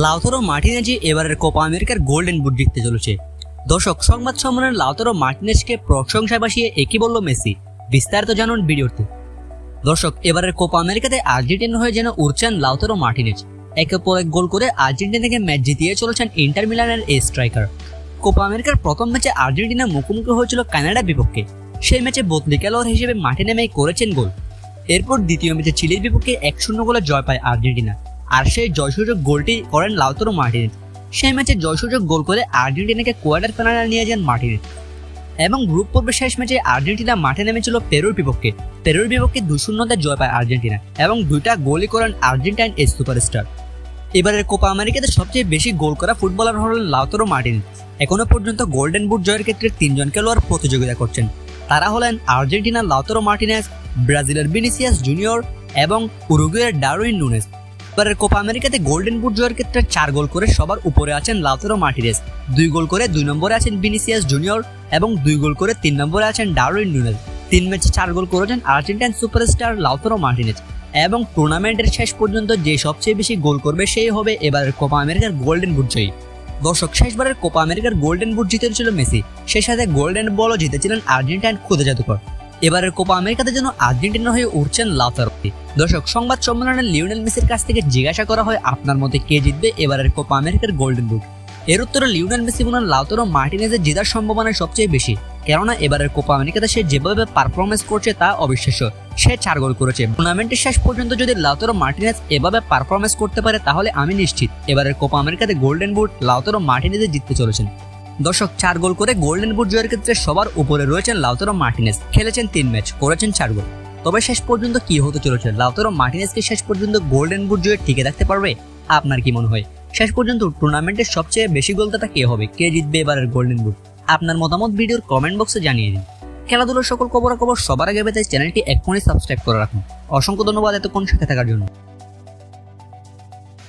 Lautaro মার্টিনেজি এবারের Copa আমেরিকার golden boot জিততে চলেছে। দর্শক, সংবাদ সম্মেলনে লাউতারো মার্টিনেজকে প্রশংসায় বাসিয়ে একই বলল মেসি? বিস্তারিত জানুন ভিডিওতে। দর্শক, এবারের কোপা আমেরিকাতে আর্জেন্টিনা হয়ে যেন উড়ছেন লাউতারো মার্টিনেজ। একের পর এক গোল করে আর্জেন্টিনাকে ম্যাচ জিতিয়ে চলেছেন ইন্টার মিলানের এই স্ট্রাইকার। কোপা আমেরিকার প্রথম ম্যাচে আর্জেন্টিনা মুখোমুখি হয়েছিল কানাডার বিপক্ষে। সেই ম্যাচে বদলি খেলোয়াড় হিসেবে মাঠে নেমেই করেছেন গোল। এরপর দ্বিতীয় ম্যাচে চিলির বিপক্ষে এক শূন্য গোলে জয় পায় আর্জেন্টিনা। আর সেই জয়সূচক গোলটি করেন লাউতারো মার্টিনেজ। সেই ম্যাচে জয়সূচক গোল করে আর্জেন্টিনাকে কোয়ার্টার ফাইনালে নিয়ে যান মার্টিনেজ। এবং গ্রুপ পর্বের শেষ ম্যাচে আর্জেন্টিনা মাঠে নেমেছিল পেরুর বিপক্ষে। পেরুর বিপক্ষে দুই শূন্যতে জয় পায় আর্জেন্টিনা এবং দুইটা গোলই করেন আর্জেন্টাইন এই সুপারস্টার। এবারের কোপা আমেরিকাতে সবচেয়ে বেশি গোল করা ফুটবলার হলেন লাউতারো মার্টিন এখনও পর্যন্ত গোল্ডেন বুট জয়ের ক্ষেত্রে তিনজন খেলোয়াড় প্রতিযোগিতা করছেন। তারা হলেন আর্জেন্টিনার লাউতারো মার্টিনেজ, ব্রাজিলের বিনিসিয়াস জুনিয়র এবং উরুগুয়ের ডারুইন নুনেস এবারের কোপা আমেরিকাতে গোল্ডেন বুট জয়ের ক্ষেত্রে চার গোল করে সবার উপরে আছেন লাউতারো মার্টিনেজ। দুই গোল করে দুই নম্বরে আছেন বিনিসিয়াস জুনিয়র এবং দুই গোল করে তিন নম্বরে আছেন ডারউইন নুনেস তিন ম্যাচে চার গোল করেছেন আর্জেন্টাইন সুপারস্টার লাউতারো মার্টিনেস এবং টুর্নামেন্টের শেষ পর্যন্ত যে সবচেয়ে বেশি গোল করবে সেই হবে এবারের কোপা আমেরিকার গোল্ডেন বুট জয়ী। দর্শক, শেষবারের কোপা আমেরিকার গোল্ডেন বুট জিতেছিল মেসি। সেই সাথে গোল্ডেন বলও জিতেছিলেন আর্জেন্টাইন খুদে জাদুকর। এবারের কোপা আমেরিকাতে যেন আর্জেন্টিনা হয়ে উঠছেন লাউতারো দর্শক, সংবাদ সম্মেলনে লিওনেল মেসির কাছ থেকে জিজ্ঞাসা করা হয় আপনার মতে কে জিতবে এবারের কোপা আমেরিকার গোল্ডেন বুট? এর উত্তরে লিওনেল মেসি বলেন লাউতারো মার্টিনেজের জেতার সম্ভাবনা সবচেয়ে বেশি। কেননা এবারের কোপা আমেরিকাতে সে যেভাবে পারফরমেন্স করছে তা অবিশ্বাস্য। সে চার গোল করেছে। টুর্নামেন্টের শেষ পর্যন্ত যদি লাউতারো মার্টিনেজ এভাবে পারফরমেন্স করতে পারে, তাহলে আমি নিশ্চিত এবারের কোপা আমেরিকাতে গোল্ডেন বুট লাউতারো মার্টিনেজে জিততে চলেছেন। দর্শক, চার গোল করে গোল্ডেন বুট জয়ের ক্ষেত্রে সবার উপরে রয়েছেন লাউতারো মার্টিনেজ খেলেছেন তিন ম্যাচ, করেছেন চার গোল। তবে শেষ পর্যন্ত কি হতে চলেছে? লাউতারো মার্টিনেজকে শেষ পর্যন্ত গোল্ডেন বুট জয়ে টিকে রাখতে পারবে? আপনার কি মনে হয়? শেষ পর্যন্ত টুর্নামেন্টের সবচেয়ে বেশি গোলদাতা কে হবে? কে জিতবে এবারের গোল্ডেন বুট আপনার মতামত ভিডিওর কমেন্ট বক্সে জানিয়ে দিন। খেলাধুলোর সকল খবরাখবর সবার আগে পেতে চ্যানেলটি এক্ষুনি সাবস্ক্রাইব করে রাখুন। অসংখ্য ধন্যবাদ এতক্ষণ সাথে থাকার জন্য।